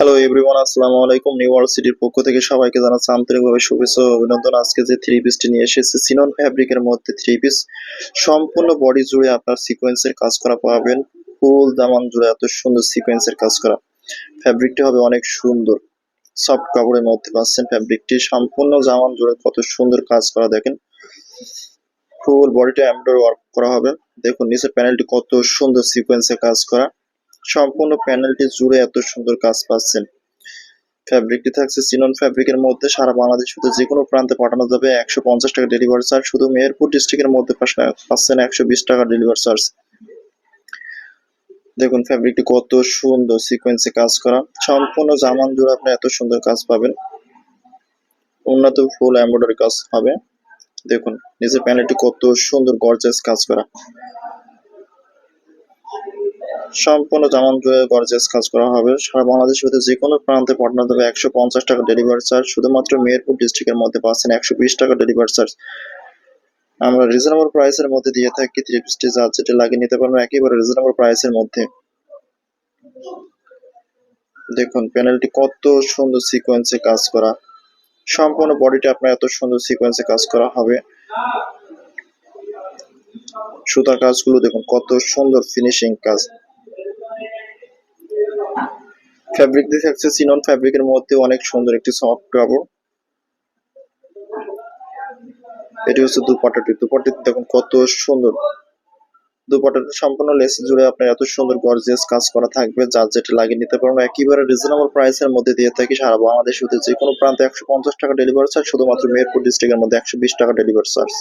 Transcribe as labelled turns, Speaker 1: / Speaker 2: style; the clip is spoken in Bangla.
Speaker 1: হ্যালো এভরিওয়ান আসসালামু আলাইকুম নিউ ওয়ার্ল্ড সিটির পক্ষ থেকে সবাইকে জানাচ্ছি আন্তরিকভাবে শুভেচ্ছা অভিনন্দন। আজকে যে থ্রি পিসটি নিয়ে এসেছে সিনন ফ্যাব্রিকের মধ্যে থ্রি পিস সম্পূর্ণ বডি জুড়ে আপনার সিকোয়েন্সের কাজ করা পাবেন। ফুল দামান জুড়ে এত সুন্দর সিকোয়েন্সের কাজ করা। ফ্যাব্রিকটি হবে অনেক সুন্দর। সফট কাপড়ের মধ্যে পাচ্ছেন ফ্যাব্রিকটি সম্পূর্ণ জামান জুড়ে কত সুন্দর কাজ করা দেখেন। ফুল বডিটা এমব্রয়ডারি ওয়ার্ক করা হবে। দেখুন, নিচের প্যানেলটি কত সুন্দর সিকোয়েন্সের কাজ করা। সম্পূর্ণ প্যানেলটি জুড়ে এত সুন্দর কাজ পাচ্ছেন। ফ্যাব্রিকটি থাকছে সিনন ফ্যাব্রিকের মধ্যে। সারা বাংলাদেশ শুধু যে কোনো প্রান্তে পাঠানো যাবে একশো পঞ্চাশ টাকা ডেলিভারি চার্জ শুধু মেহেরপুর ডিস্ট্রিক্টের মধ্যে পাচ্ছেন একশো বিশ টাকা ডেলিভারি চার্জ দেখুন ফ্যাব্রিকটি কত সুন্দর সিকোয়েন্সে কাজ করা। সম্পূর্ণ জামান জুড়ে আপনি এত সুন্দর কাজ পাবেন। উন্নত ফুল এমব্রয়ডারি কাজ হবে। দেখুন, নিচের প্যানেলটি কত সুন্দর গর্জাস কাজ করা। সম্পূর্ণ জামান জুড়ে গর্জেস কাজ করা হবে। সারা বাংলাদেশ হতে যে কোনো প্রান্তে পাঠানো যাবে একশো পঞ্চাশ টাকা ডেলিভারি চার্জ শুধুমাত্র মেহেরপুর ডিস্ট্রিক্টের মধ্যে পাচ্ছেন একশো বিশ টাকা ডেলিভারি চার্জ আমরা রিজনেবল প্রাইসের মধ্যে দিয়ে থাকি থ্রি পিসটি যার যেটা লাগিয়ে নিতে পারবেন একেবারে রিজনেবল প্রাইসের মধ্যে। দেখুন প্যানেলটি কত সুন্দর সিকোয়েন্সে কাজ করা। সম্পূর্ণ বডিটা আপনার এত সুন্দর সিকোয়েন্সে কাজ করা হবে। সুতার কাজগুলো দেখুন, কত সুন্দর ফিনিশিং কাজ। ফ্যাব্রিক দিয়ে থাকছে সিনন ফ্যাব্রিকের মধ্যে অনেক সুন্দর একটি সফট কাপড় এটি হচ্ছে দুপাটাটি দুপাটাটি দেখুন কত সুন্দর। দুপাটাটি সম্পূর্ণ লেস জুড়ে আপনার এত সুন্দর গর্জিয়াস কাজ করা থাকবে। যার যেটা লাগিয়ে নিতে পারবেন, একেবারে রিজনেবল প্রাইসের মধ্যে দিয়ে থাকি সারা বাংলাদেশ হতে যে কোনো প্রান্তে একশো পঞ্চাশ টাকা ডেলিভারি চার্জ শুধুমাত্র মেহেরপুর ডিস্ট্রিক্টের মধ্যে একশো বিশ টাকা ডেলিভারি চার্জ